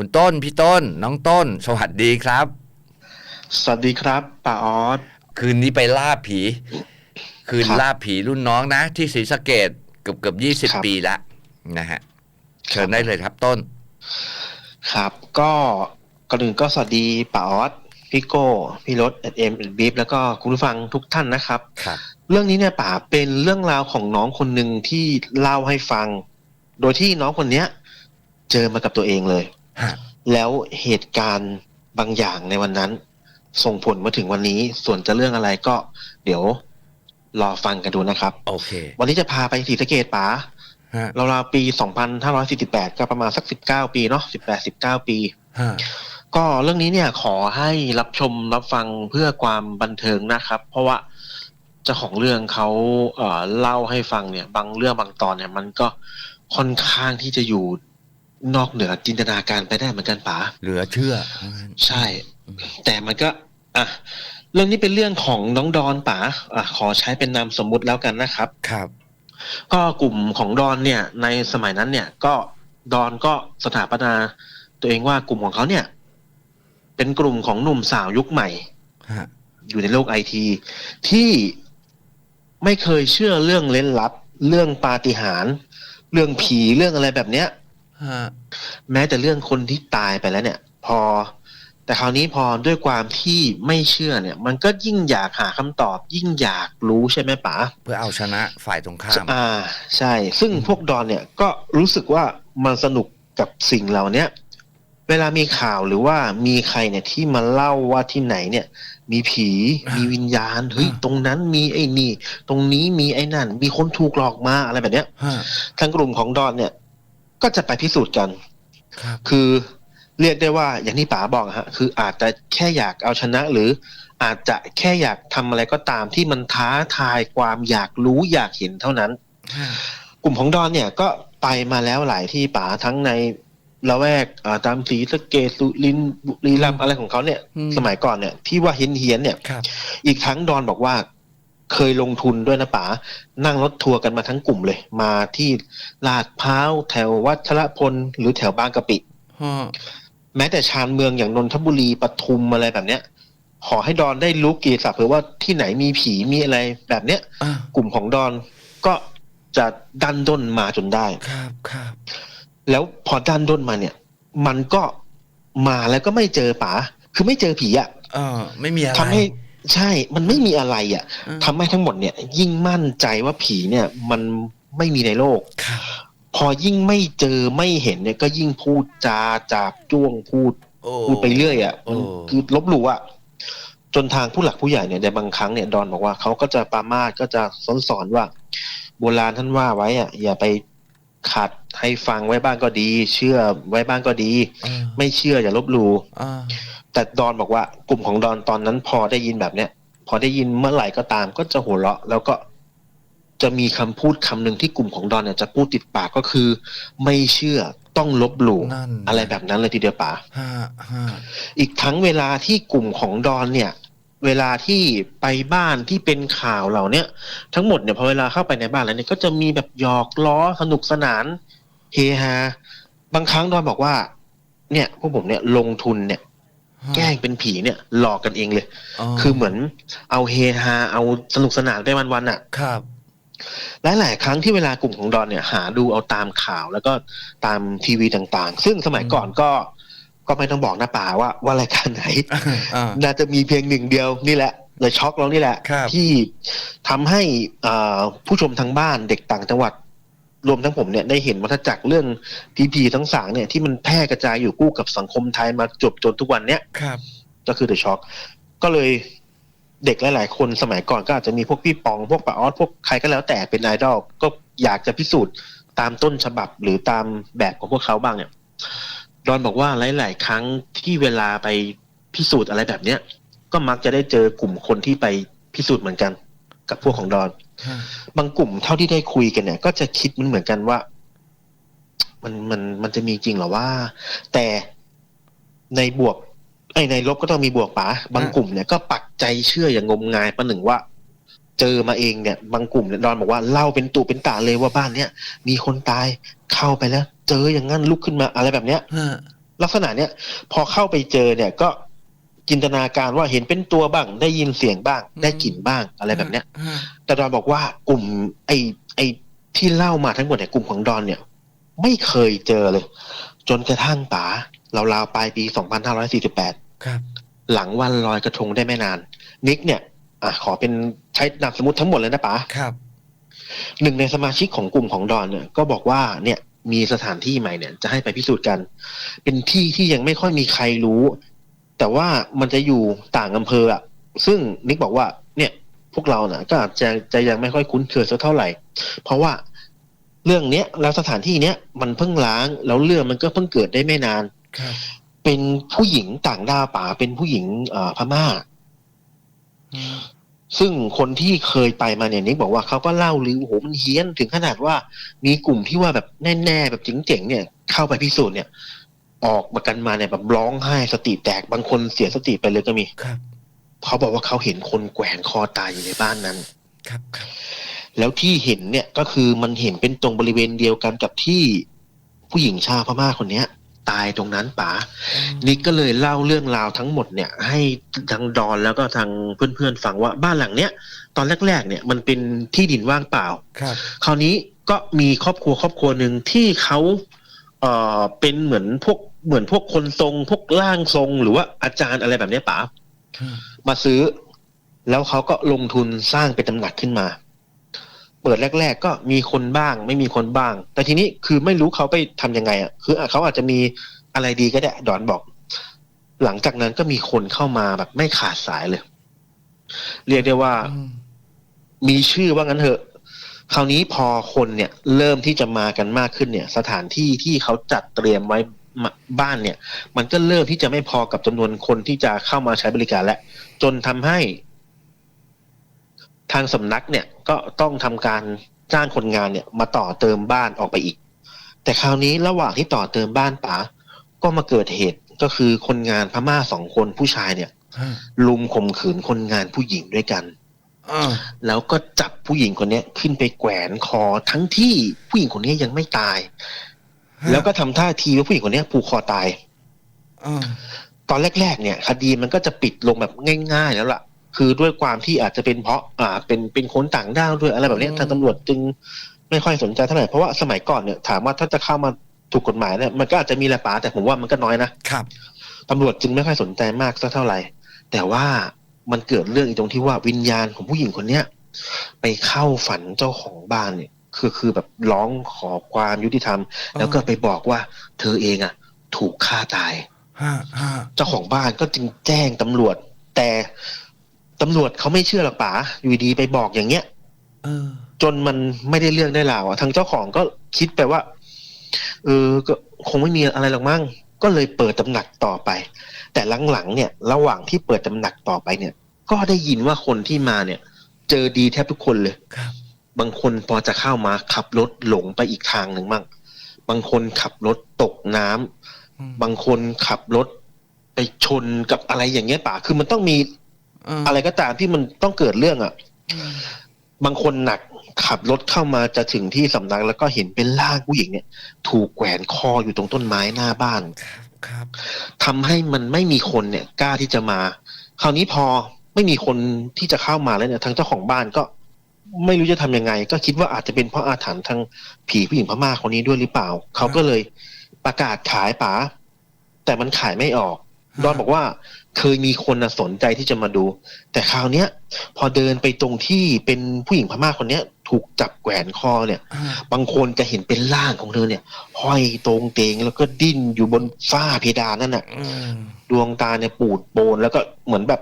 คุณต้นพี่ต้น น้องต้น สวัสดีครับ สวัสดีครับป้าออสคืนนี้ไปล่าผี คืนครับล่าผีรุ่นน้องนะ ที่ศรีสะเกดเกือบเกือบยี่สิบครับปีละนะฮะเชิญได้เลยครับต้น ครับก็ก่อนอื่นก็สวัสดีป้าออสพี่โก้พี่รถเอ็ดเอ็มเอ็ดบีฟแล้วก็คุณผู้ฟังทุกท่านนะครับครับ เรื่องนี้เนี่ยป๋าเป็นเรื่องราวของน้องคนหนึ่งที่เล่าให้ฟัง โดยที่น้องคนเนี้ย เจอมากับตัวเองเลยฮะ แล้วเหตุการณ์บางอย่างในวันนั้น ส่งผลมาถึงวันนี้ ส่วนจะเรื่องอะไรก็ เดี๋ยวรอฟังกันดูนะครับ โอเค วันนี้จะพาไปศรีสะเกดป๋าฮะราวๆปี 2548 ก็ประมาณสัก 19 ปีเนาะ 18 19 ปีฮะก็เรื่องนี้เนี่ยขอให้รับชมรับฟังเพื่อความบันเทิงนะครับ เพราะว่าเจ้าของเรื่องเขาเอ่อเล่าให้ฟังเนี่ย บางเรื่องบางตอนเนี่ย มันก็ค่อนข้างที่จะอยู่ นอกเหนือจินตนาการไปได้เหมือนกันป๋าเหลือเชื่อ ใช่ แต่มันก็ อะ เรื่องนี้เป็นเรื่องของน้องดอนป๋าอะขอใช้เป็นนามสมมุติแล้วกันนะครับ ครับ ก็กลุ่มของดอนเนี่ย ในสมัยนั้นเนี่ย ก็ดอนก็สถาปนา ตัวเองว่ากลุ่มของเขาเนี่ย เป็นกลุ่มของหนุ่มสาวยุคใหม่ฮะอยู่ในโลกไอที ที่ไม่เคยเชื่อเรื่องเล้นลับ เรื่องปาฏิหาริย์เรื่องผีเรื่องอะไรแบบเนี้ยฮะ แม้แต่เรื่องคนที่ตายไปแล้วเนี่ย พอ แต่คราวนี้พอด้วยความที่ไม่เชื่อเนี่ย มันก็ยิ่งอยากหาคำตอบ ยิ่งอยากรู้ใช่ไหมป๋าเพื่อเอาชนะฝ่ายตรงข้าม อ่า ใช่ ซึ่งพวกดอนเนี่ยก็รู้สึกว่ามันสนุกกับสิ่งเหล่าเนี้ยเวลามีข่าวหรือว่ามีใครเนี่ยที่มาเล่าว่าที่ไหนเนี่ย มีผีอ่ามีมีวิญญาณเฮ้ยอ่าตรงนั้นมีไอ้นี่ ตรงนี้มีไอ้นั่น มีคนถูกหลอกมาอะไรแบบเนี้ยฮะทางกลุ่มของดอนเนี่ย ก็จะไปพิสูจน์กันครับคือเรียกได้ว่าอย่างที่ป๋าบอกอะฮะ คืออาจจะแค่อยากเอาชนะหรืออาจจะแค่อยากทำอะไรก็ตามที่มันท้าทายความอยากรู้อยากเห็นเท่านั้นฮะกลุ่มของดอนเนี่ยก็ไปมาแล้วหลายที่ป๋าทั้งในละแวกอ่าตามศรีสะเกษสุรินทร์บุรีรัมย์อะไรของเขาเนี่ยอืมสมัยก่อนเนี่ยที่ว่าเฮี้ยนเฮียนๆเนี่ยครับอีกทั้งดอนบอกว่า เคยลงทุนด้วยนะป๋านั่งรถทัวร์กันมาทั้งกลุ่มเลย มาที่ลาดพร้าวแถววัชรพลหรือแถวบางกะปิฮะแม้แต่ชานเมืองอย่างนนทบุรีปทุมอะไรแบบเนี้ยขอให้ดอนได้รู้กีสับเผื่อว่าที่ไหนมีผีมีอะไรแบบเนี้ยอะกลุ่มของดอนก็จะดันด้นมาจนได้ครับครับแล้วพอดันด้นมาเนี่ย มันก็มาแล้วก็ไม่เจอป๋าคือไม่เจอผีอะเออไม่มีอะไรทำให้ ใช่ มันไม่มีอะไรอะอืมทำให้ทั้งหมดเนี่ย ยิ่งมั่นใจว่าผีเนี่ย มันไม่มีในโลกครับพอยิ่งไม่เจอไม่เห็นเนี่ย ก็ยิ่งพูดจาจับจ้วงพูดโอ้พูดไปเรื่อยอะมันโอ้คือลบหลู่อะจนทางผู้หลักผู้ใหญ่เนี่ยในบางครั้งเนี่ยดอนบอกว่าเขาก็จะปรามาสก็จะสอนสอนว่า โบราณท่านว่าไว้อะอย่าไปขัดให้ฟังไว้บ้างก็ดี เชื่อไว้บ้างก็ดีอ่าไม่เชื่ออย่าลบหลู่อ่า แต่ดอนบอกว่ากลุ่มของดอนตอนนั้นพอได้ยินแบบเนี้ยพอได้ยินเมื่อไหร่ก็ตาม ก็จะหัวเราะ แล้วก็จะมีคำพูดคำหนึ่งที่กลุ่มของดอนเนี่ยจะพูดติดปากก็คือ ไม่เชื่อต้องลบหลู่นั่นอะไรแบบนั้นเลยทีเดียวป๋าฮะฮะอีกทั้งเวลาที่กลุ่มของดอนเนี่ย เวลาที่ไปบ้านที่เป็นข่าวเหล่าเนี้ยทั้งหมดเนี่ยพอเวลาเข้าไปในบ้านแล้วเนี่ยก็จะมีแบบหยอกล้อสนุกสนานเฮฮาบางครั้งดอนบอกว่า เนี่ยพวกผมเนี่ยลงทุนเนี่ย แกล้งเป็นผีเนี่ย หลอกกันเองเลย คือเหมือนเอาเฮฮาเอาสนุกสนานไปวันๆอะ ครับหลายๆครั้งที่เวลากลุ่มของดอนเนี่ยหาดูเอาตามข่าวแล้วก็ตามทีวีต่างๆ ซึ่งสมัยก่อนก็ก็ไม่ต้องบอกนะป่าว่าว่ารายการไหนอ่าน่าจะมีเพียงหนึ่งเดียวนี่แหละเลยช็อกเรานี่แหละครับที่ทำให้อ่าผู้ชมทางบ้านเด็กต่างจังหวัด รวมทั้งผมเนี่ยได้เห็นวัฏจักรเรื่องพีพีทั้งสางเนี่ยที่มันแพร่กระจายอยู่คู่กับสังคมไทยมาจบจนทุกวันเนี้ยครับก็คือเดอะช็อกก็เลยเด็กหลาย ๆ คนสมัยก่อนก็อาจจะมีพวกพี่ปอง พวกป้าออสพวกใครก็แล้วแต่เป็นไอดอลก็อยากจะพิสูจน์ตามต้นฉบับหรือตามแบบของพวกเขาบ้างเนี่ยดอนบอกว่าหลาย ๆ ครั้งที่เวลาไปพิสูจน์อะไรแบบเนี้ยก็มักจะได้เจอกลุ่มคนที่ไปพิสูจน์เหมือนกัน กับพวกของดอนฮะบางกลุ่มเท่าที่ได้คุยกันเนี่ย ก็จะคิดมันเหมือนกันว่า มันมันมันจะมีจริงเหรอว่า แต่ในบวก ไอ้ยในลบก็ต้องมีบวกป๋าบางกลุ่มเนี่ยก็ปักใจเชื่ออย่างงมงายประหนึ่งว่าเจอมาเองเนี่ยบางกลุ่มเนี่ยดอนบอกว่าเล่าเป็นตุเป็นตาเลยว่าบ้านเนี้ยมีคนตายเข้าไปแล้ว เจออย่างนั้นลุกขึ้นมาอะไรแบบเนี้ยฮะลักษณะเนี้ยพอเข้าไปเจอเนี่ยก็ จินตนาการว่าเห็นเป็นตัวบ้าง ได้ยินเสียงบ้าง ได้กลิ่นบ้างอะไรแบบเนี้ยอ่าแต่ดอนบอกว่ากลุ่ม ไอ้ไอ้ที่เล่ามาทั้งหมดเนี่ยกลุ่มของดอนเนี่ย ไม่เคยเจอเลย จนกระทั่งป๋าราวๆปลายปี 2548 ครับ หลังวันลอยกระทงได้ไม่นาน นิกเนี่ยอะขอเป็นใช้นามสมมติทั้งหมดเลยนะป๋าครับ หนึ่งในสมาชิกของกลุ่มของดอนเนี่ยก็บอกว่าเนี่ยมีสถานที่ใหม่เนี่ยจะให้ไปพิสูจน์กัน เป็นที่ที่ยังไม่ค่อยมีใครรู้ แต่ว่ามันจะอยู่ต่างอำเภออะซึ่งนิกบอกว่า เนี่ยพวกเราน่ะ ก็อาจจะจะยังไม่ค่อยคุ้นเคยสักเท่าไหร่ เพราะว่าเรื่องเนี้ยแล้วสถานที่เนี้ยมันเพิ่งล้างแล้วเรื่องมันก็เพิ่งเกิดได้ไม่นานครับเป็นผู้หญิงต่างด้าวป่าเป็นผู้หญิงเอ่อพม่าอืมซึ่งคนที่เคยไปมาเนี่ยนิกบอกว่าเขาก็เล่าลือโอ้โหมันเฮี้ยนถึงขนาดว่ามีกลุ่มที่ว่าแบบแน่ๆแบบเจ๋งๆเนี่ย เข้าไปพิสูจน์เนี่ย ออกมากันมาเนี่ยแบบร้องไห้สติแตกบางคนเสียสติไปเลยก็มีครับเขาบอกว่าเขาเห็นคนแกว่งคอตายอยู่ในบ้านนั้น ครับครับแล้วที่เห็นเนี่ยก็คือมันเห็นเป็นตรงบริเวณเดียวกันกับที่ผู้หญิงชาวพม่าคนเนี้ย ตายตรงนั้นป๋าอืมนิกก็เลยเล่าเรื่องราวทั้งหมดเนี่ย ให้ทางดอนแล้วก็ทางเพื่อนๆฟังว่าบ้านหลังเนี้ยตอนแรก ๆ เนี่ยมันเป็นที่ดินว่างเปล่า ครับ คราวนี้ก็มีครอบครัวครอบครัวหนึ่งที่เขา เอ่อเป็นเหมือนพวกเหมือนพวกคนทรง พวกร่างทรง หรือว่าอาจารย์อะไรแบบเนี้ยป๋าอืมมาซื้อ แล้วเขาก็ลงทุนสร้างเป็นตำหนักขึ้นมา เปิดแรก ๆ ก็มีคนบ้าง ไม่มีคนบ้าง แต่ทีนี้คือไม่รู้เขาไปทำยังไงอะคืออะเขาอาจจะมีอะไรดีก็ได้ดอนบอก หลังจากนั้นก็มีคนเข้ามาแบบไม่ขาดสายเลย เรียกได้ว่าอืมมีชื่อว่างั้นเถอะ คราวนี้พอคนเนี่ยเริ่มที่จะมากันมากขึ้นเนี่ย สถานที่ที่เขาจัดเตรียมไว้มาบ้านเนี่ย มันก็เริ่มที่จะไม่พอกับจำนวนคนที่จะเข้ามาใช้บริการแล้วจนทำให้ ทางสำนักเนี่ยก็ต้องทำการจ้างคนงานเนี่ย มาต่อเติมบ้านออกไปอีก แต่คราวนี้ระหว่างที่ต่อเติมบ้านป๋าก็มาเกิดเหตุก็คือคนงานพม่าสองคนผู้ชายเนี่ยอ่าลุมข่มขืนคนงานผู้หญิงด้วยกันอ่า แล้วก็จับผู้หญิงคนเนี้ยขึ้นไปแขวนคอทั้งที่ผู้หญิงคนนี้ยังไม่ตาย แล้วก็ทำท่าทีว่าผู้หญิงคนเนี้ยผูกคอตายอ่าตอนแรกๆ เนี่ย คดีมันก็จะปิดลงแบบง่ายๆ แล้วล่ะ คือด้วยความที่อาจจะเป็นเพราะ อ่า เป็นเป็นคนต่างด้าวด้วยอะไรแบบเนี้ยทางตำรวจจึงไม่ค่อยสนใจเท่าไหร่เพราะว่าสมัยก่อนเนี่ยถามว่าถ้าจะเข้ามาถูกกฎหมายเนี่ยมันก็อาจจะมีแหละป๋าแต่ผมว่ามันก็น้อยนะครับตำรวจจึงไม่ค่อยสนใจมากสักเท่าไหร่ แต่ว่า มันเกิดเรื่องอีกตรงที่ว่าวิญญาณของผู้หญิงคนเนี้ยไปเข้าฝันเจ้าของบ้านเนี่ยคือคือแบบร้องขอความยุติธรรม แล้วก็ไปบอกว่า เธอเองอะ ถูกฆ่าตายห้าห้าเจ้าของบ้านก็จึงแจ้งตำรวจ แต่ตำรวจเขาไม่เชื่อหรอกป๋าอยู่ดีไปบอกอย่างเงี้ยเออจนมันไม่ได้เรื่องได้ราวอะทางเจ้าของก็คิดไปว่าเออก็คงไม่มีอะไรหรอกมั้ง ก็เลยเปิดตำหนักต่อไป แต่หลังๆเนี่ยระหว่างที่เปิดตำหนักต่อไปเนี่ย ก็ได้ยินว่าคนที่มาเนี่ย เจอดีแทบทุกคนเลยครับ บางคนพอจะเข้ามาขับรถหลงไปอีกทางหนึ่งมั่งบางคนขับรถตกน้ำอืมบางคนขับรถไปชนกับอะไรอย่างเงี้ยป่าคือมันต้องมีาอะไรก็ตามที่มันต้องเกิดเรื่องอะอืม บางคนหนักขับรถเข้ามาจะถึงที่สำนักแล้วก็เห็นเป็นร่างผู้หญิงเนี่ย ถูกแขวนคออยู่ตรงต้นไม้หน้าบ้านครับครับทำให้มันไม่มีคนเนี่ย กล้าที่จะมา คราวนี้พอไม่มีคนที่จะเข้ามาแล้วเนี่ยทางเจ้าของบ้านก็ไม่รู้จะทำยังไง ก็คิดว่าอาจจะเป็นเพราะอาถรรพ์ทางผีผู้หญิงพม่าคนนี้ด้วยหรือเปล่า เขาก็เลยประกาศขายป๋าแต่มันขายไม่ออกดอนบอกว่า เคยมีคนน่ะสนใจที่จะมาดู แต่คราวเนี้ย พอเดินไปตรงที่เป็นผู้หญิงพม่าคนเนี้ย ถูกจับแขวนคอเนี่ยอ่าบางคนจะเห็นเป็นร่างของเธอเนี่ยห้อยตรงเตงแล้วก็ดิ้นอยู่บนฝ้าเพดานนั่นน่ะอืมดวงตาเนี่ยปูดโปนแล้วก็เหมือนแบบ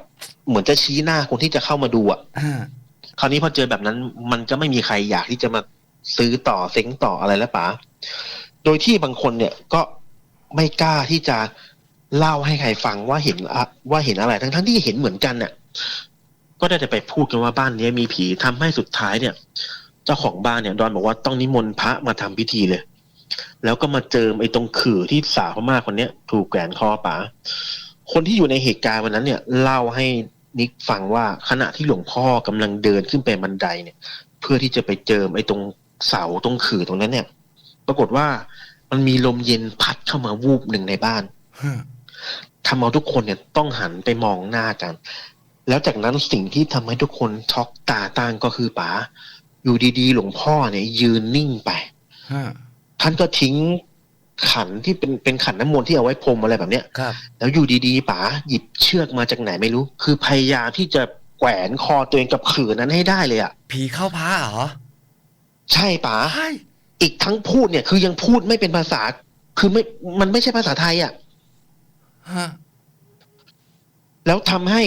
เหมือนจะชี้หน้าคนที่จะเข้ามาดูอะอ่าคราวนี้พอเจอแบบนั้น มันก็ไม่มีใครอยากที่จะมาซื้อต่อเซ็งต่ออะไรแล้วป๋าโดยที่บางคนเนี่ยก็ไม่กล้าที่จะ เล่าให้ใครฟังว่าเห็นว่าเห็นอะไร ทั้งทั้งที่เห็นเหมือนกันเนี่ยก็ได้แต่ไปพูดกันว่าบ้านนี้มีผีทำให้สุดท้ายเนี่ย เจ้าของบ้านเนี่ยดอนบอกว่าต้องนิมนต์พระมาทำพิธีเลย แล้วก็มาเจิมไอ้ตรงขื่อที่สาวพม่าคนเนี้ย ถูกแขวนคอป๋าคนที่อยู่ในเหตุการณ์วันนั้นเนี่ยเล่าให้นิกฟังว่าขณะที่หลวงพ่อกำลังเดินขึ้นไปบันไดเนี่ย เพื่อที่จะไปเจิมไอ้ตรงเสาตรงขื่อตรงนั้นเนี่ย ปรากฏว่ามันมีลมเย็นพัดเข้ามาวูบหนึ่งในบ้าน ทำเอาทุกคนเนี่ยต้องหันไปมองหน้ากัน แล้วจากนั้นสิ่งที่ทำให้ทุกคนช็อกตาตั้งก็คือป๋าอยู่ดีๆ หลวงพ่อเนี่ยยืนนิ่งไปฮะท่านก็ทิ้งขันที่เป็นเป็นขันน้ำมนต์ที่เอาไว้พรมอะไรแบบเนี้ยครับ แล้วอยู่ดีๆป๋าหยิบเชือกมาจากไหนไม่รู้ คือพยายามที่จะแขวนคอตัวเองกับขืนนั้นให้ได้เลยอะ ผีเข้าพระเหรอ ใช่ป๋าใช่อีกทั้งพูดเนี่ย คือยังพูดไม่เป็นภาษา คือไม่ มันไม่ใช่ภาษาไทยอะ ฮะแล้วทำให้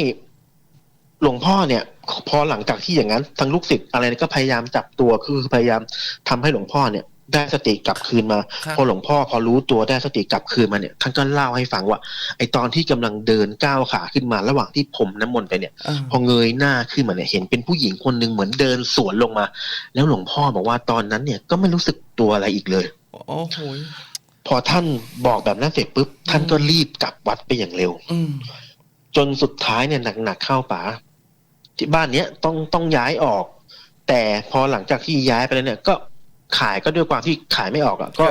หลวงพ่อเนี่ย พอหลังจากที่อย่างนั้นทั้งลูกศิษย์อะไรก็พยายามจับตัวคือพยายามทำให้หลวงพ่อเนี่ย ได้สติกลับคืนมาครับพอหลวงพ่อพอรู้ตัวได้สติกลับคืนมาเนี่ยท่านก็เล่าให้ฟังว่า ไอตอนที่กำลังเดินก้าวขาขึ้นมาระหว่างที่ผมน้ำมนต์ไปเนี่ยเออพอเงยหน้าขึ้นมาเนี่ยเห็นเป็นผู้หญิงคนหนึ่งเหมือนเดินสวนลงมา แล้วหลวงพ่อบอกว่าตอนนั้นเนี่ยก็ไม่รู้สึกตัวอะไรอีกเลยโอ้โห พอท่านบอกแบบนั้นเสร็จปุ๊บท่านก็รีบกลับวัดไปอย่างเร็วอืมจนสุดท้ายเนี่ยหนักๆเข้าป๋าที่บ้านเนี้ยต้องต้องย้ายออก แต่พอหลังจากที่ย้ายไปแล้วเนี่ย ก็ขายก็ด้วยความที่ขายไม่ออกอะ่ะก็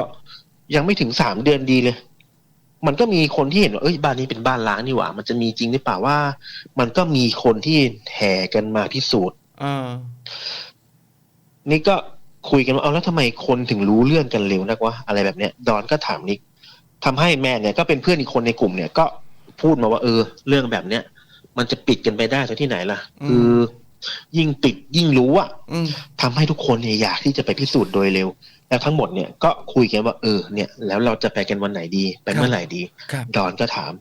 ยังไม่ถึงสามเดือนดีเลย มันก็มีคนที่เห็นว่าเอ้ยบ้านนี้เป็นบ้านล้างนี่หว่า มันจะมีจริงหรือเปล่าว่า มันก็มีคนที่แห่กันมาพิสูจน์เออนี่ก็ คุยกันว่าเอาแล้วทำไมคนถึงรู้เรื่องกันเร็วนักวะอะไรแบบเนี้ยดอนก็ถามนิกทำให้แม่เนี่ยก็เป็นเพื่อนอีกคนในกลุ่มเนี่ยก็พูดมาว่าเออ เรื่องแบบเนี้ยมันจะปิดกันไปได้ซะที่ไหนล่ะอืมคือยิ่งปิดยิ่งรู้อะอืมทำให้ทุกคนเนี่ยอยากที่จะไปพิสูจน์โดยเร็ว แล้วทั้งหมดเนี่ยก็คุยกันว่าเออเนี่ยแล้วเราจะไปกันวันไหนดี ไปเมื่อไหร่ดีครับดอนก็ถาม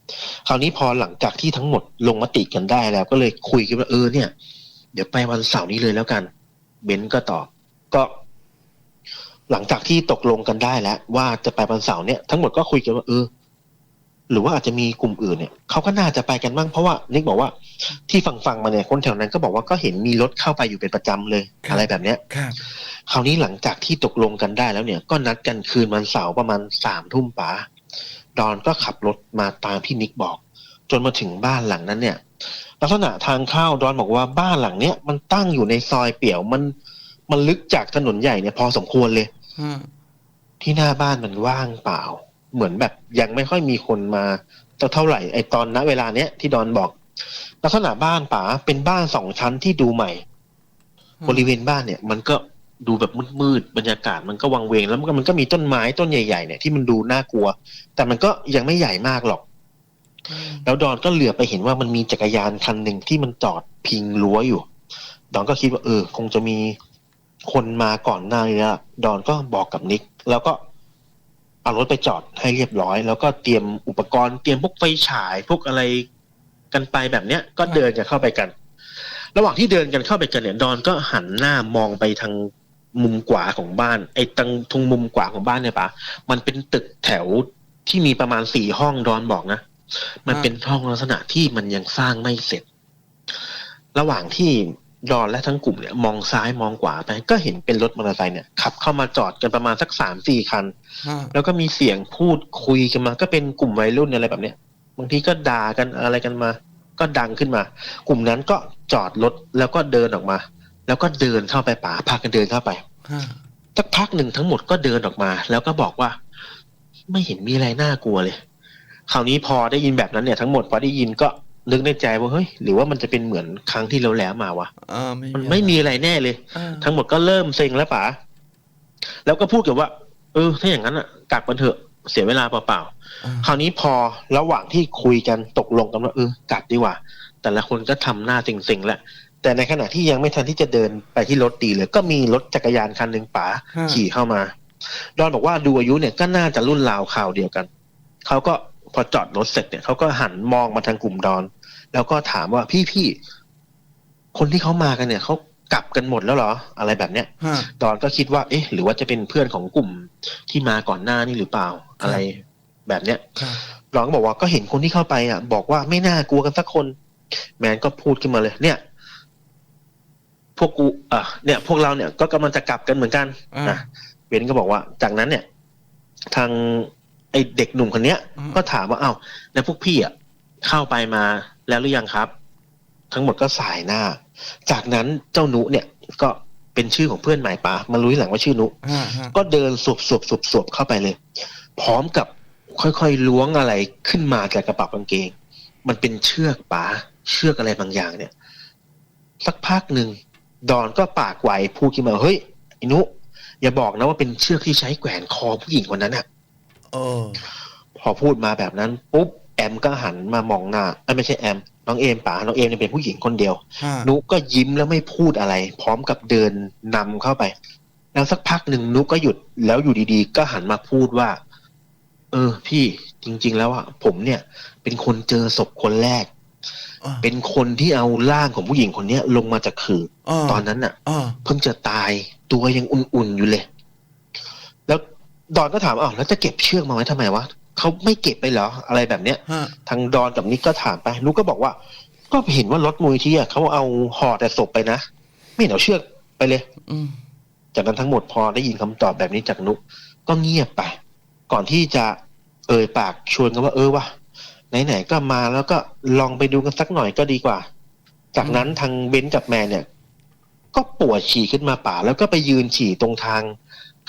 คราวนี้พอหลังจากที่ทั้งหมดลงมติกันได้แล้ว ก็เลยคุยกันว่าเออเนี่ย เดี๋ยวไปวันเสาร์นี้เลยแล้วกัน เบนซ์ก็ตอบก็ หลังจากที่ตกลงกันได้แล้ว ว่าจะไปวันเสาร์เนี่ยทั้งหมดก็คุยกันว่าเออหรือว่าอาจจะมีกลุ่มอื่นเนี่ยเขาก็น่าจะไปกันบ้างเพราะว่านิกบอกว่าที่ฟังฟังๆมาเนี่ยคนแถวนั้นก็บอกว่าก็เห็นมีรถเข้าไปอยู่เป็นประจำเลยครับอะไรแบบเนี้ยครับคราวนี้หลังจากที่ตกลงกันได้แล้วเนี่ย ก็นัดกันคืนวันเสาร์ประมาณสามทุ่มป๋าดอนก็ขับรถมาตามที่นิกบอก จนมาถึงบ้านหลังนั้นเนี่ย ลักษณะทางเข้าดอนบอกว่าบ้านหลังเนี้ยมันตั้งอยู่ในซอยเปี่ยวมันมันลึกจากถนนใหญ่เนี่ยพอสมควรเลย ฮะที่หน้าบ้านมันว่างเปล่า เหมือนแบบยังไม่ค่อยมีคนมาเท่าไหร่ไอตอนณเวลาเนี้ยที่ดอนบอก ลักษณะบ้านป๋าเป็นบ้านสองชั้นที่ดูใหม่บริเวณบ้านเนี่ย มันก็ดูแบบมืดๆบรรยากาศมันก็วังเวงแล้วมันก็มันก็มีต้นไม้ต้นใหญ่ๆเนี่ยที่มันดูน่ากลัว แต่มันก็ยังไม่ใหญ่มากหรอก อืมแล้วดอนก็เหลือไปเห็นว่ามันมีจักรยานคันหนึ่งที่มันจอดพิงรั้วอยู่ ดอนก็คิดว่าเออ คงจะมี คนมาก่อนหน้านี้ดอนก็บอกกับนิก แล้วก็เอารถไปจอดให้เรียบร้อย แล้วก็เตรียมอุปกรณ์เตรียมพวกไฟฉายพวกอะไรกันไปแบบเนี้ย ก็เดินกันเข้าไปกัน ระหว่างที่เดินกันเข้าไปกันเนี่ย ดอนก็หันหน้ามองไปทางมุมขวาของบ้าน ไอ้ตรงทงมุมขวาของบ้านเนี่ยปะมันเป็นตึกแถวที่มีประมาณสี่ห้องดอนบอกนะมันเป็นห้องลักษณะที่มันยังสร้างไม่เสร็จ ระหว่างที่ ดอนและทั้งกลุ่มเนี่ยมองซ้ายมองขวาไปก็เห็นเป็นรถมอเตอร์ไซค์เนี่ยขับเข้ามาจอดกันประมาณสักสามสี่คันฮะแล้วก็มีเสียงพูดคุยกันมา ก็เป็นกลุ่มวัยรุ่นอะไรแบบเนี้ยบางทีก็ด่ากันอะไรกันมา ก็ดังขึ้นมา กลุ่มนั้นก็จอดรถแล้วก็เดินออกมา แล้วก็เดินเข้าไปป่าพากันเดินเข้าไปฮะสักพักหนึ่งทั้งหมดก็เดินออกมา แล้วก็บอกว่า ไม่เห็นมีอะไรน่ากลัวเลย คราวนี้พอได้ยินแบบนั้นเนี่ยทั้งหมดพอได้ยินก็ นึกในใจว่าเฮ้ยหรือว่ามันจะเป็นเหมือนครั้งที่เราแล้วมาวะเออไม่มันไม่มีอะไรแน่เลยเออทั้งหมดก็เริ่มเซ็งแล้วป๋าแล้วก็พูดกับว่า เออ ถ้าอย่างนั้นอะกลับกันเถอะเสียเวลาเปล่าเออๆคราวนี้พอระหว่างที่คุยกันตกลงกันว่าเออกลับดีกว่า แต่ละคนก็ทำหน้าเซ็งๆแล้วแต่ในขณะที่ยังไม่ทันที่จะเดินไปที่รถดีเลยก็มีรถจักรยานคันหนึ่งป๋าฮะขี่เข้ามาดอนบอกว่าดูอายุเนี่ยก็น่าจะรุ่นราวข่าวเดียวกันเขาก็พอจอดรถเสร็จเนี่ยเขาก็หันมองมาทางกลุ่มดอน แล้วก็ถามว่าพี่พี่ๆคนที่เขามากันเนี่ยเขากลับกันหมดแล้วเหรอ อะไรแบบเนี้ยฮะดอนก็คิดว่า เอ๊ะ หรือว่าจะเป็นเพื่อนของกลุ่มที่มาก่อนหน้านี่หรือเปล่า อะไรแบบเนี้ยครับดอนก็บอกว่าก็เห็นคนที่เข้าไปอะ บอกว่าไม่น่ากลัวกันสักคน แมนก็พูดขึ้นมาเลย เนี่ย พวกกูอะเนี่ย พวกเราเนี่ยก็กำลังจะกลับกันเหมือนกันอ่านะเบนก็บอกว่า จากนั้นเนี่ย ทางไอเด็กหนุ่มคนเนี้ยอืมก็ถามว่าอ้าวแล้วพวกพี่อะเข้าไปมา แล้วหรือยังครับ ทั้งหมดก็สายหน้า จากนั้นเจ้านุเนี่ยก็เป็นชื่อของเพื่อนหมายปามารู้ทีหลังว่าชื่อนุฮะฮะก็เดินสวบสวบสวบสวบเข้าไปเลย พร้อมกับค่อยๆล้วงอะไรขึ้นมาจากกระเป๋ากางเกง มันเป็นเชือกป๋าเชือกอะไรบางอย่างเนี่ย สักพักหนึ่งดอนก็ปากไวพูดขึ้นมาเฮ้ยไอ้นุ อย่าบอกนะว่าเป็นเชือกที่ใช้แขวนคอผู้หญิงคนนั้นอะเออพอพูดมาแบบนั้นปุ๊บ แอมก็หันมามองหน้าเอ้ยไม่ใช่แอม น้องเอมป๋าน้องเอมเนี่ยเป็นผู้หญิงคนเดียวฮะนุก็ยิ้มแล้วไม่พูดอะไร พร้อมกับเดินนำเข้าไป แล้วสักพักหนึ่งนุก็หยุดแล้วอยู่ดีๆ ก็หันมาพูดว่า เออ พี่จริง ๆ แล้วอะผมเนี่ย เป็นคนเจอศพคนแรกเออเป็นคนที่เอาร่างของผู้หญิงคนเนี้ยลงมาจากขื่อเออตอนนั้นน่ะเออเพิ่งจะตายตัวยังอุ่นๆอยู่เลย แล้วดอนก็ถามอ้าวแล้วจะเก็บเชือกมาไว้ทำไมวะ เขาไม่เก็บไปเหรออะไรแบบเนี้ย ฮะ ทางดอนกับนิกก็ถามไปนุกก็บอกว่า ก็เห็นว่ารถมูลที่เขาเอาห่อแต่ศพไปนะ ไม่เห็นเอาเชือกไปเลย อืม จากนั้นทั้งหมดพอได้ยินคำตอบแบบนี้จากนุกก็เงียบไป ก่อนที่จะเอ่ยปากชวนกันว่าเออวะไหนๆก็มาแล้วก็ลองไปดูกันสักหน่อยก็ดีกว่า จากนั้นทางเบนซ์กับแมนเนี่ย ก็ปวดฉี่ขึ้นมาป่า แล้วก็ไปยืนฉี่ตรงทาง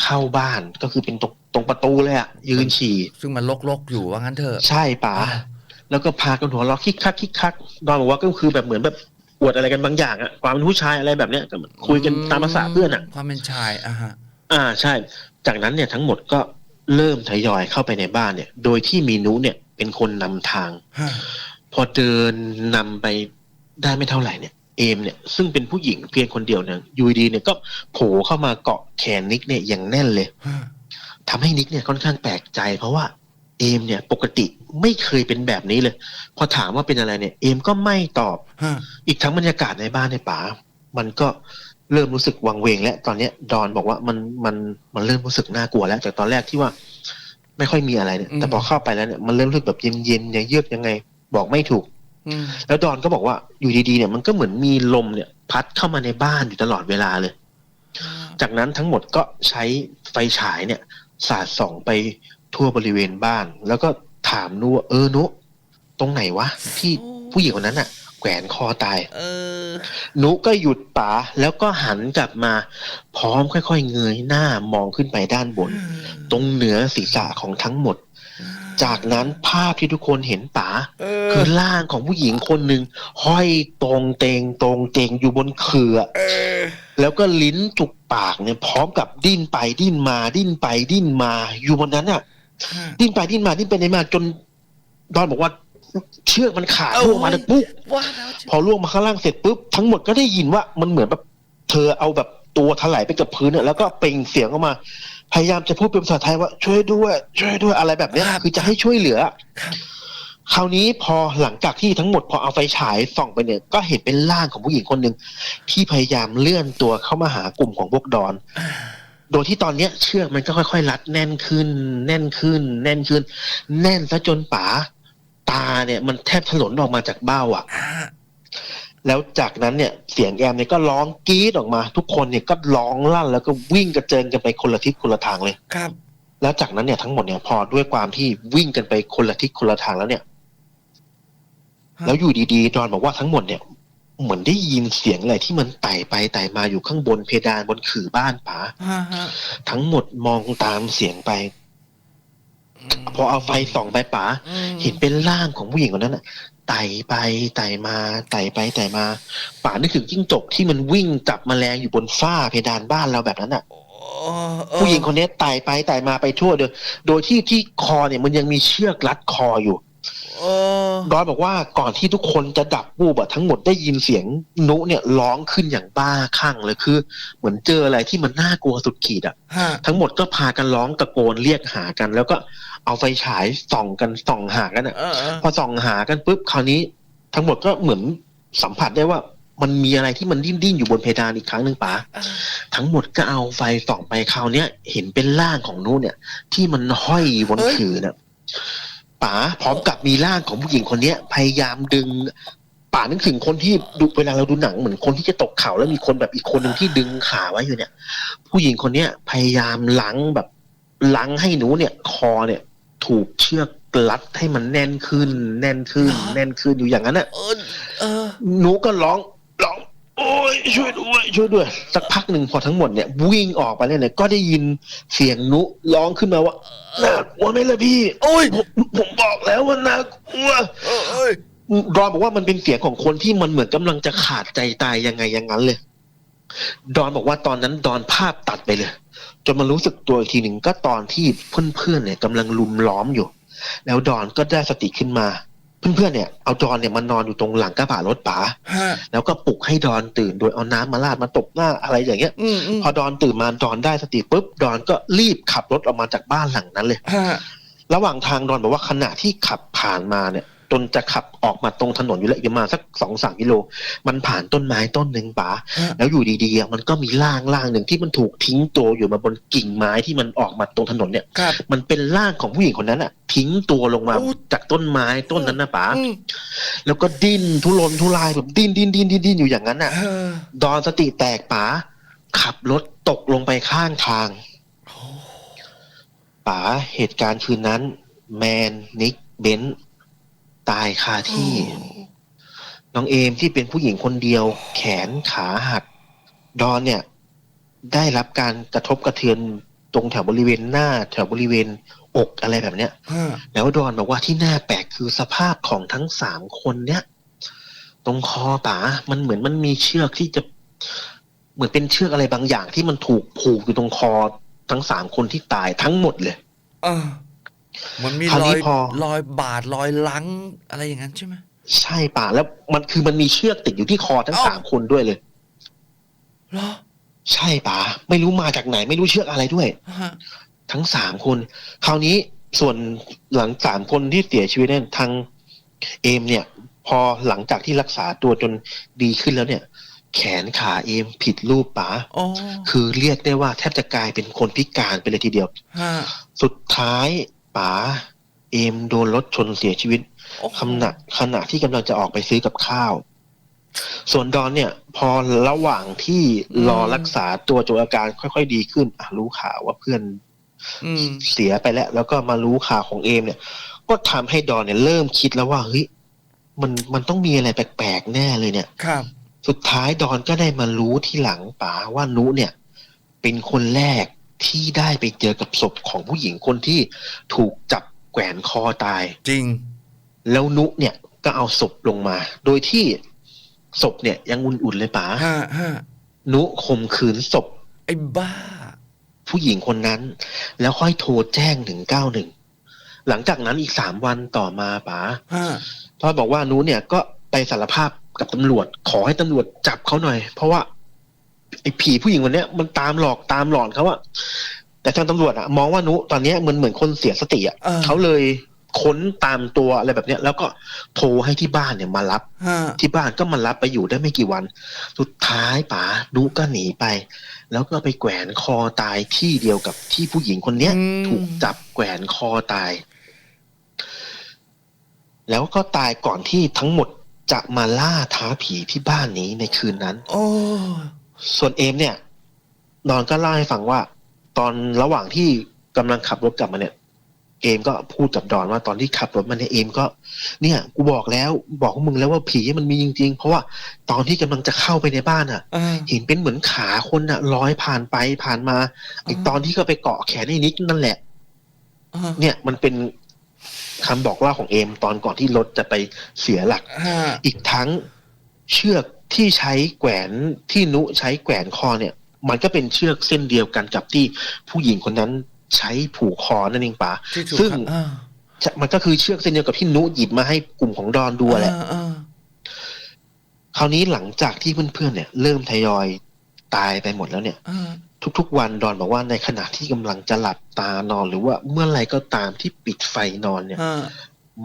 เข้าบ้านก็คือเป็นตรงต รงประตูเลยอะยืนฉี่ ซึ่งมันลกๆอยู่ว่างั้นเถอะใช่ป่าแล้วก็พากันหัวเราะคิกคักคิกคักดอนบอกว่าก็คือแบบเหมือนแบบอวดอะไรกันบางอย่างอะความเป็นผู้ชายอะไรแบบเนี้ยก็คุยกันตามภาษาเพื่อนอะความเป็นชายอะฮะอ่าใช่ จากนั้นเนี่ยทั้งหมดก็เริ่มทยอยเข้าไปในบ้านเนี่ย โดยที่มีนุเนี่ยเป็นคนนำทางฮะพอเดินนำไปได้ไม่เท่าไหร่เนี่ย เอมเนี่ยซึ่งเป็นผู้หญิงเพียงคนเดียวเนี่ยอยูดีๆเนี่ยก็โผล่เข้ามาเกาะแขนนิกเนี่ยอย่างแน่นเลยฮะ ทำให้นิกเนี่ยค่อนข้างแปลกใจ เพราะว่าเอมเนี่ยปกติไม่เคยเป็นแบบนี้เลย พอถามว่าเป็นอะไรเนี่ย เอมก็ไม่ตอบฮะอีกทั้งบรรยากาศในบ้านในป่า มันก็เริ่มรู้สึกวังเวง แล้วตอนเนี้ยดอนบอกว่ามันมันมันเริ่มรู้สึกน่ากลัวแล้วจากตอนแรกที่ว่าไม่ค่อยมีอะไรเนี่ยแต่พอเข้าไปแล้วเนี่ยมันเริ่มรู้สึกแบบเย็นๆเนี่ยเยือกยังไง บอกไม่ถูกอืมแล้วดอนก็บอกว่าอยู่ดีๆเนี่ยมันก็เหมือนมีลมเนี่ย พัดเข้ามาในบ้านอยู่ตลอดเวลาเลย จากนั้นทั้งหมดก็ใช้ไฟฉายเนี่ย สาดส่องไปทั่วบริเวณบ้าน แล้วก็ถามนุว่าเออนุตรงไหนวะ ที่ผู้หญิงคนนั้นอะแขวนคอตายเออนุก็หยุดป๋าแล้วก็หันกลับมา พร้อมค่อยๆเงยหน้ามองขึ้นไปด้านบน ตรงเหนือศีรษะของทั้งหมด จากนั้นภาพที่ทุกคนเห็นป๋าเอคือร่างของผู้หญิงคนหนึ่งห้อยตรงเตงตรงเตงอยู่บนเขื่อเออ แล้วก็ลิ้นจุกปากเนี่ยพร้อมกับดิ้นไปดิ้นมาดิ้นไปดิ้นมา อยู่บนนั้นอะฮะดิ้นไปดิ้นมาดิ้นไปดิ้นมาจนดอนบอกว่าเชือกมันขาดเอ้าล่วงมาเลยปุ๊บว่าแล้วพอล่วงมาข้างล่างเสร็จปุ๊บทั้งหมดก็ได้ยินว่ามันเหมือนแบบเธอเอาแบบตัวถลายไปกับพื้นเนี่ยแล้วก็เปล่งเสียงออกมา พยายามจะพูดเป็นภาษาไทยว่าช่วยด้วย ช่วยด้วยอะไรแบบเนี้ยคือจะให้ช่วยเหลือ ครับคราวนี้พอหลังจากที่ทั้งหมดพอเอาไฟฉายส่องไปเนี่ย ก็เห็นเป็นร่างของผู้หญิงคนหนึ่งที่พยายามเลื่อนตัวเข้ามาหากลุ่มของพวกดอน โดยที่ตอนเนี้ยเชือกมันก็ค่อยๆรัดแน่นขึ้น แน่นขึ้น แน่นขึ้น แน่นซะจนป๋าตาเนี่ยมันแทบถลนออกมาจากเบ้าอะฮะแล้วจากนั้นเนี่ยเสียงแอมเนี่ยก็ร้องกรี๊ดออกมา ทุกคนเนี่ยก็ร้องลั่นแล้วก็วิ่งกระเจิงกันไปคนละทิศคนละทางเลยครับ แล้วจากนั้นเนี่ยทั้งหมดเนี่ยพอด้วยความที่วิ่งกันไปคนละทิศคนละทางแล้วเนี่ยฮะ แล้วอยู่ดีๆดอนบอกว่าทั้งหมดเนี่ยเหมือนได้ยินเสียงอะไรที่มันไต่ไปไต่มาอยู่ข้างบนเพดานบนขื่อบ้านป๋าฮะฮะทั้งหมดมองตามเสียงไป พอเอาไฟส่องไปป๋าอืมเห็นเป็นร่างของผู้หญิงคนนั้นน่ะไต่ไปไต่มาไต่ไปไต่มาป่านึกถึงจิ้งจกที่มันวิ่งจับแมลงอยู่บนฝ้าเพดานบ้านเราแบบนั้นน่ะโอ้เออผู้หญิงคนนี้ไต่ไปไต่มาไปทั่วเดยโดยที่ที่คอเนี่ยมันยังมีเชือกรัดคออยู่เออ ดอนบอกว่าก่อนที่ทุกคนจะดับบูบอะทั้งหมดได้ยินเสียงนุเนี่ยร้องขึ้นอย่างบ้าคลั่งเลยคือ เหมือนเจออะไรที่มันน่ากลัวสุดขีดอะฮะทั้งหมดก็พากันร้องตะโกนเรียกหากัน แล้วก็เอาไฟฉายส่องกันส่องหากันอะเออเออพอส่องหากันปุ๊บคราวนี้ ทั้งหมดก็เหมือนสัมผัสได้ว่ามันมีอะไรที่มันดิ้นดิ้นๆอยู่บนเพดานอีกครั้งหนึ่งป๋าทั้งหมดก็เอาไฟส่องไปคราวเนี้ยเห็นเป็นร่างของนู้นเนี่ย ที่มันห้อยอยู่บนขื่อน่ะ ป๋าพร้อมกับมีร่างของผู้หญิงคนเนี้ย พยายามดึงป๋านึกถึงคนที่ดูเวลาเราดูหนังเหมือนคนที่จะตกเขาแล้วมีคนแบบอีกคนหนึ่งที่ดึงขาไว้อยู่เนี่ย ผู้หญิงคนเนี้ยพยายามล้างแบบล้างให้หนูเนี่ย คอเนี่ย ถูกเชือกรัดให้มันแน่นขึ้น แน่นขึ้น แน่นขึ้นอยู่อย่างนั้นน่ะเออเออหนูก็ร้องร้อง โอ้ยช่วยด้วยช่วยด้วย สักพักหนึ่งพอทั้งหมดเนี่ยวิ่งออกไปเลยเนี่ยก็ได้ยินเสียงนุร้องขึ้นมาว่าน่ากลัวไหมล่ะพี่โอ้ยผมผมบอกแล้วว่าน่ากลัวเออเอ้ยดอนบอกว่ามันเป็นเสียงของคนที่มันเหมือนกำลังจะขาดใจตายยังไงอย่างนั้นเลย ดอนบอกว่าตอนนั้นดอนภาพตัดไปเลย จนมารู้สึกตัวอีกทีหนึ่งก็ตอนที่เพื่อนๆเนี่ยกำลังลุมล้อมอยู่ แล้วดอนก็ได้สติขึ้นมา เพื่อนๆเนี่ยเอาดอนเนี่ยมานอนอยู่ตรงหลังกระบะรถป๋าฮะแล้วก็ปลุกให้ดอนตื่นโดยเอาน้ำมาราดมาตบหน้าอะไรอย่างเงี้ยอืมอืมพอดอนตื่นมาดอนได้สติปุ๊บดอนก็รีบขับรถออกมาจากบ้านหลังนั้นเลยฮะระหว่างทางดอนบอกว่าขณะที่ขับผ่านมาเนี่ย จนจะขับออกมาตรงถนนอยู่แล้วอีกประมาณสักสองสามกิโล มันผ่านต้นไม้ต้นหนึ่งป๋าฮะแล้วอยู่ดีๆอะมันก็มีร่างร่างหนึ่งที่มันถูกทิ้งตัวอยู่มาบนกิ่งไม้ที่มันออกมาตรงถนนเนี่ยครับมันเป็นร่างของผู้หญิงคนนั้นอะ ทิ้งตัวลงมาโอ้จากต้นไม้ต้นนั้นนะป๋าอืมแล้วก็ดิ้นทุรนทุรายแบบดิ้นดิ้นดิ้นดิ้นดิ้นอยู่อย่างนั้นอะเออดอนสติแตกป๋าขับรถตกลงไปข้างทางโอ้ป๋าเหตุการณ์คืนนั้น แมนนิกเบนซ์ ตายคาที่ น้องเอมที่เป็นผู้หญิงคนเดียว แขนขาหัก ดอนเนี่ย ได้รับการกระทบกระเทือนตรงแถวบริเวณหน้า แถวบริเวณอกอะไรแบบเนี้ยฮะแล้วดอนบอกว่าที่น่าแปลกคือสภาพของทั้งสามคนเนี้ยตรงคอป๋ามันเหมือนมันมีเชือกที่จะ เหมือนเป็นเชือกอะไรบางอย่างที่มันถูกผูกอยู่ตรงคอทั้งสามคนที่ตายทั้งหมดเลย เออมันมีคราวรนี้อยพอ รอยบาดรอยลังอะไรอย่างนั้นใช่ไหม ใช่ป่ะแล้วมันคือมันมีเชือกติดอยู่ที่คอทั้งเอ้า สามคนด้วยเลย เหรอใช่ป่ะไม่รู้มาจากไหน ไม่รู้เชือกอะไรด้วย ฮะทั้งสามคน คราวนี้ส่วนหลังสามคนที่เสียชีวิตเนี่ยทางเอมเนี่ย พอหลังจากที่รักษาตัวจนดีขึ้นแล้วเนี่ย แขนขาเอมผิดรูปป๋าอ๋อคือเรียกได้ว่าแทบจะกลายเป็นคนพิการไปเลยทีเดียว ฮะสุดท้าย ป๋าเอมโดนรถชนเสียชีวิตโอ้โหขณะขณะที่กำลังจะออกไปซื้อกับข้าว ส่วนดอนเนี่ย พอระหว่างที่รอรักษาตัวจนอาการค่อยๆดีขึ้นอะรู้ข่าวว่าเพื่อนอืมเสียไปแล้ว แล้วก็มารู้ข่าวของเอมเนี่ย ก็ทำให้ดอนเนี่ยเริ่มคิดแล้วว่าเฮ้ยมันมันต้องมีอะไรแปลกๆแน่เลยเนี่ย ครับ สุดท้ายดอนก็ได้มารู้ที่หลังป๋าว่านุเนี่ย เป็นคนแรก ที่ได้ไปเจอกับศพของผู้หญิงคนที่ถูกจับแขวนคอตาย จริง แล้วนุเนี่ยก็เอาศพลงมา โดยที่ศพเนี่ยยังอุ่นๆเลยป๋าฮะฮะนุข่มขืนศพ ไอ้บ้า ผู้หญิงคนนั้น แล้วค่อยโทรแจ้งหนึ่งเก้าหนึ่งหลังจากนั้นอีกสามวันต่อมาป๋าฮะพ่อบอกว่านุเนี่ยก็ไปสารภาพกับตำรวจ ขอให้ตำรวจจับเขาหน่อย เพราะว่า ไอ้ผีผู้หญิงคนเนี้ยมันตามหลอกตามหลอนเขาอะแต่ทางตำรวจอะมองว่านุตอนเนี้ยมันเหมือนคนเสียสติอะออเขาเลยค้นตามตัวอะไรแบบเนี้ย แล้วก็โทรให้ที่บ้านเนี่ยมารับฮะที่บ้านก็มารับไปอยู่ได้ไม่กี่วัน สุดท้ายป๋านุก็หนีไป แล้วก็ไปแขวนคอตายที่เดียวกับที่ผู้หญิงคนเนี้ยอืมถูกจับแขวนคอตาย แล้วก็ตายก่อนที่ทั้งหมดจะมาล่าท้าผีที่บ้านนี้ในคืนนั้น โอ้ ส่วนเอมเนี่ย นอนก็เล่าให้ฟังว่า ตอนระหว่างที่กำลังขับรถกลับมาเนี่ย เอมก็พูดกับดอนว่าตอนที่ขับรถมาเนี่ยเอมก็ เนี่ยกูบอกแล้วบอกพวกมึงแล้วว่าผีมันมีจริง ๆ เพราะว่าตอนที่กำลังจะเข้าไปในบ้านอะอ่าเห็นเป็นเหมือนขาคนอะลอยผ่านไปผ่านมาไออ่าตอนที่เขาไปเกาะแขนไอ้นิกนั่นแหละอ่าเนี่ยมันเป็นคำบอกเล่าของเอมตอนก่อนที่รถจะไปเสียหลักฮะอีกทั้งเชือก ที่ใช้แขวนที่นุใช้แขวนคอเนี่ย มันก็เป็นเชือกเส้นเดียวกันกับที่ผู้หญิงคนนั้นใช้ผูกคอนั่นเองป๋าที่ถูกซึ่งอ่าจะมันก็คือเชือกเส้นเดียวกับที่นุหยิบมาให้กลุ่มของดอนดูแหละอ่าอ่าคราวนี้หลังจากที่เพื่อนๆเนี่ย เริ่มทยอยตายไปหมดแล้วเนี่ยอ่าทุกๆ วันดอนบอกว่าในขณะที่กำลังจะหลับตานอน หรือว่าเมื่อไรก็ตามที่ปิดไฟนอนเนี่ยอ่า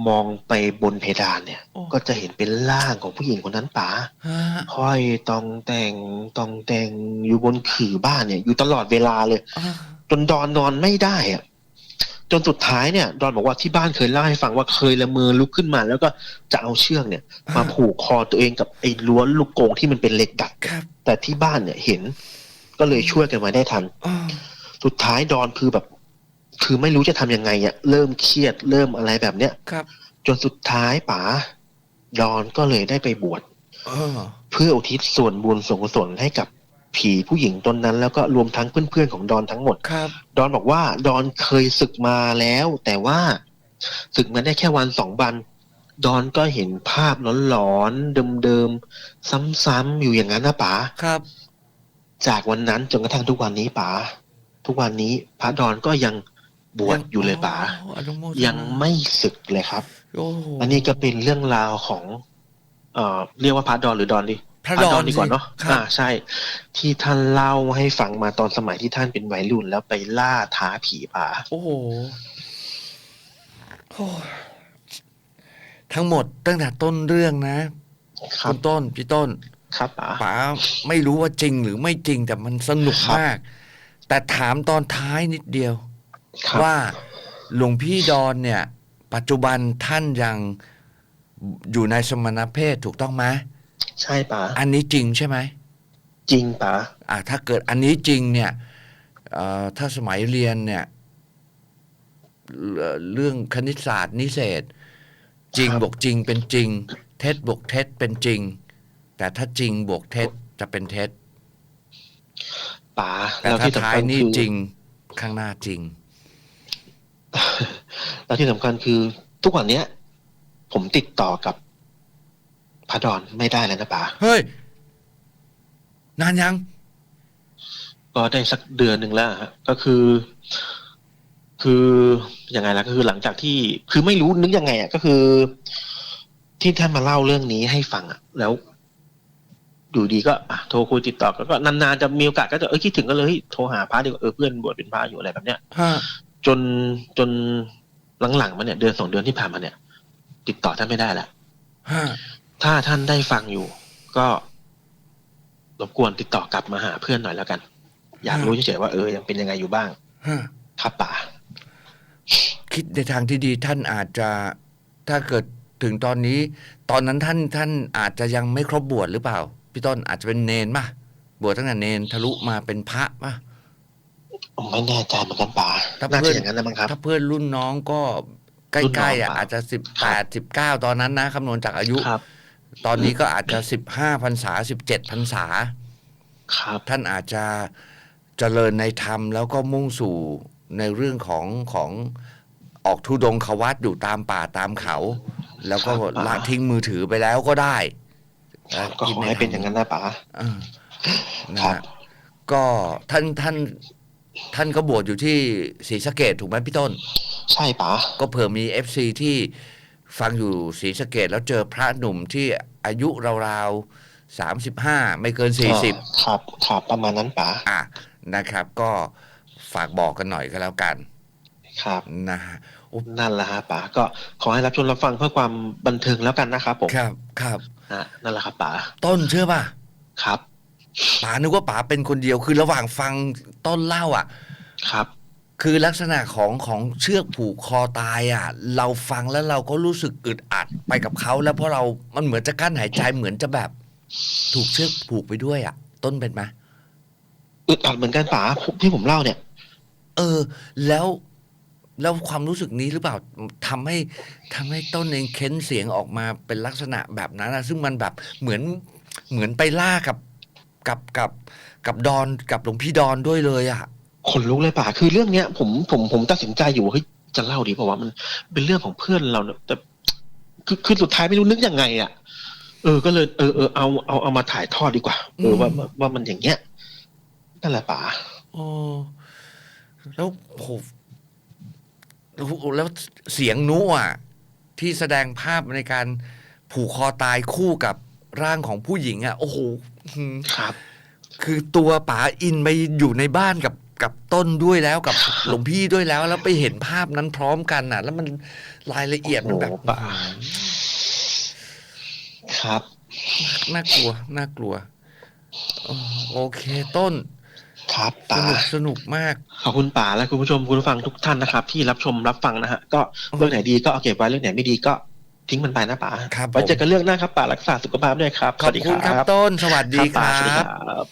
มองไปบนเพดานเนี่ย โอ้ ก็จะเห็นเป็นร่างของผู้หญิงคนนั้นป๋าฮะห้อยตองแต่งตองแต่งอยู่บนขื่อบ้านเนี่ย อยู่ตลอดเวลาเลย อ่าจนดอนนอนไม่ได้อะจนสุดท้ายเนี่ย ดอนบอกว่าที่บ้านเคยเล่าให้ฟังว่าเคยละเมอลุกขึ้นมา แล้วก็จะเอาเชือกเนี่ย มาผูกคอตัวเองกับไอ้ล้วนลูกกรงที่มันเป็นเหล็กดัด ครับแต่ที่บ้านเนี่ยเห็น ก็เลยช่วยกันมาได้ทัน อ่าสุดท้ายดอนคือแบบ คือไม่รู้จะทำยังไงอะเริ่มเครียดเริ่มอะไรแบบเนี้ยครับ จนสุดท้ายป๋าดอนก็เลยได้ไปบวชเออเพื่ออุทิศส่วนบุญส่วนกุศลให้กับผีผู้หญิงตนนั้น แล้วก็รวมทั้งเพื่อนๆของดอนทั้งหมดครับ ดอนบอกว่า ดอนเคยศึกมาแล้ว แต่ว่าศึกมาได้แค่วันสองวันดอนก็เห็นภาพหลอนๆเดิมๆซ้ำๆอยู่อย่างนั้นนะป๋าครับ จากวันนั้นจนกระทั่งทุกวันนี้ป๋าทุกวันนี้พระดอนก็ยัง บวชอยู่เลยป๋าโอนุโมทนายังไม่ศึกเลยครับโอ้โหอันนี้ก็เป็นเรื่องราวของ เอ่อ เรียกว่าพระดอนหรือดอนดิพระดอนดีกว่าเนาะครับอ่าใช่ ที่ท่านเล่าให้ฟังมาตอนสมัยที่ท่านเป็นวัยรุ่นแล้วไปล่าท้าผีป่าโอ้โหโอ้ยทั้งหมดตั้งแต่ต้นเรื่องนะครับณต้นพี่ต้น ครับป๋าป๋าไม่รู้ว่าจริงหรือไม่จริงแต่มันสนุกครับมาก แต่ถามตอนท้ายนิดเดียวครับ ว่าหลวงพี่ดอนเนี่ย ปัจจุบันท่านยังอยู่ในสมณเพศถูกต้องไหมใช่ป๋าอันนี้จริงใช่ไหมจริงป๋าอ่าถ้าเกิดอันนี้จริงเนี่ยเอ่อถ้าสมัยเรียนเนี่ยเอ่อเรื่องคณิตศาสตร์นิเศษ จริงบวกจริงเป็นจริง เท็จบวกเท็จเป็นจริง แต่ถ้าจริงบวกเท็จจะเป็นเท็จป๋าแต่แล้วถ้าที่สำท้ายคัญนี่คือจริงข้างหน้าจริง แล้วที่สำคัญคือทุกวันเนี้ย ผมติดต่อกับพระดอนไม่ได้แล้วนะป๋าเฮ้ย นานยัง ก็ได้สักเดือนหนึ่งแล้วฮะก็คือ คือยังไงล่ะก็คือหลังจากที่ คือไม่รู้นึกยังไงอะก็คือ ที่ท่านมาเล่าเรื่องนี้ให้ฟังอะ แล้วอยู่ดีก็อะโทรคุยติดต่อก็ก็นานๆจะมีโอกาสก็จะเออคิดถึงก็เลยเฮ้ยโทรหาพระดีกว่าเออเพื่อนบวชเป็นพระอยู่อะไรแบบเนี้ยฮะ จนจนหลังๆมาเนี่ยเดือนสองเดือนที่ผ่านมาเนี่ย ติดต่อท่านไม่ได้แล้วฮะถ้าท่านได้ฟังอยู่ ก็รบกวนติดต่อกลับมาหาเพื่อนหน่อยแล้วกัน อยากรู้เฉยๆว่าเออยังเป็นยังไงอยู่บ้างฮะครับป่า คิดในทางที่ดีท่านอาจจะถ้าเกิดถึงตอนนี้ ตอนนั้นท่านท่านอาจจะยังไม่ครบบวชหรือเปล่า พี่ต้นอาจจะเป็นเนนป่ะบวชตั้งแต่เนนทะลุมาเป็นพระป่ะผม ไม่แน่ใจเหมือนกันป่าถ้าน่าเพื่จะอนอย่างนั้นนะมั้งครับ ถ้าเพื่อนรุ่นน้องก็ใกรุ่นน้ล้องๆอะป่ะอาจจะสิบแปดสิบเก้าตอนนั้นนะคำนวณจากอายุ ครับ ตอนนี้ก็อาจจะสิบห้าพรรษาสิบเจ็ดพรรษา ครับ ท่านอาจจะเจริญในธรรม แล้วก็มุ่งสู่ในเรื่องของของออกทุดงควัตอยู่ตามป่าตามเขา แล้วก็ครับ ละทิ้งมือถือไปแล้วก็ได้ครับก็ขอให้เป็นอย่างนั้นนะป่า เออนะครัฮะบ ก็ท่านท่าน ท่านก็บวชอยู่ที่ศรีสะเกดถูกไหมพี่ต้น ใช่ป่าก็เผื่อมีเอฟซีที่ฟังอยู่ศรีสะเกดแล้วเจอพระหนุ่มที่อายุราวๆสามสิบห้าไม่เกินสี่สิบครับครับประมาณนั้นป่าอะนะครับ ก็ฝากบอกกันหน่อยก็แล้วกัน ครับนะฮะโอ้นั่นแหละฮะป่าก็ขอให้รับชมรับฟังเพื่อความบันเทิงแล้วกันนะครับผมครับครับอะนั่นแหละครับป่าต้นเชื่อป่ะครับ ป๋านึกว่าป๋าเป็นคนเดียวคือระหว่างฟังต้นเล่าอะ ครับ คือลักษณะของของเชือกผูกคอตายอะ เราฟังแล้วเราก็รู้สึกอึดอัดไปกับเขาแล้วเพราะเรา มันเหมือนจะกั้นหายใจเหมือนจะแบบ ถูกเชือกผูกไปด้วยอะ ต้นเป็นไหมอึดอัดเหมือนกันป่าที่ผมเล่าเนี่ย เออ แล้วแล้วความรู้สึกนี้หรือเปล่าทำให้ทำให้ต้นเองเค้นเสียงออกมาเป็นลักษณะแบบนั้นนะซึ่งมันแบบเหมือนเหมือนไปล่ากับ กับกับกับดอนกับหลวงพี่ดอนด้วยเลยอะขนลุกเลยป่าคือเรื่องเนี้ยผมผมผมตัดสินใจอยู่เฮ้ยจะเล่าดีเพราะว่ามันเป็นเรื่องของเพื่อนเราเนี่ยแต่คือคือสุดท้ายไม่รู้นึกยังไงอะเออก็เลยเออเออเอาเอาเอามาถ่ายทอดดีกว่าเออว่าว่าว่ามันอย่างเงี้ยนั่นแหละป่าโอ้แล้วโหแล้วแล้วเสียงนุอะ ที่แสดงภาพในการผูกคอตายคู่กับร่างของผู้หญิงอะ โอ้โหหืม ครับ คือตัวป๋าอินไปอยู่ในบ้านกับกับต้นด้วยแล้วกับหลวงพี่ด้วยแล้ว แล้วไปเห็นภาพนั้นพร้อมกันอะ แล้วมันรายละเอียดมันแบบโอ้โหป๋าครับน่ากลัวน่ากลัวโอ้โอเคต้นครับสป่านุกสนุกมาก ขอบคุณป่าและคุณผู้ชมคุณผู้ฟังทุกท่านนะครับ ที่รับชมรับฟังนะฮะก็เรื่องไหนดีก็เอาเก็บไว้เรื่องไหนไม่ดีก็ ทิ้งมันไปนะป่าครับผมไว้เจอกันเรื่องหน้าครับป่ารักษาสุขภาพด้วยครับขอบคุณครับต้นสวัสดีคป่ารัสวัสดีบครับ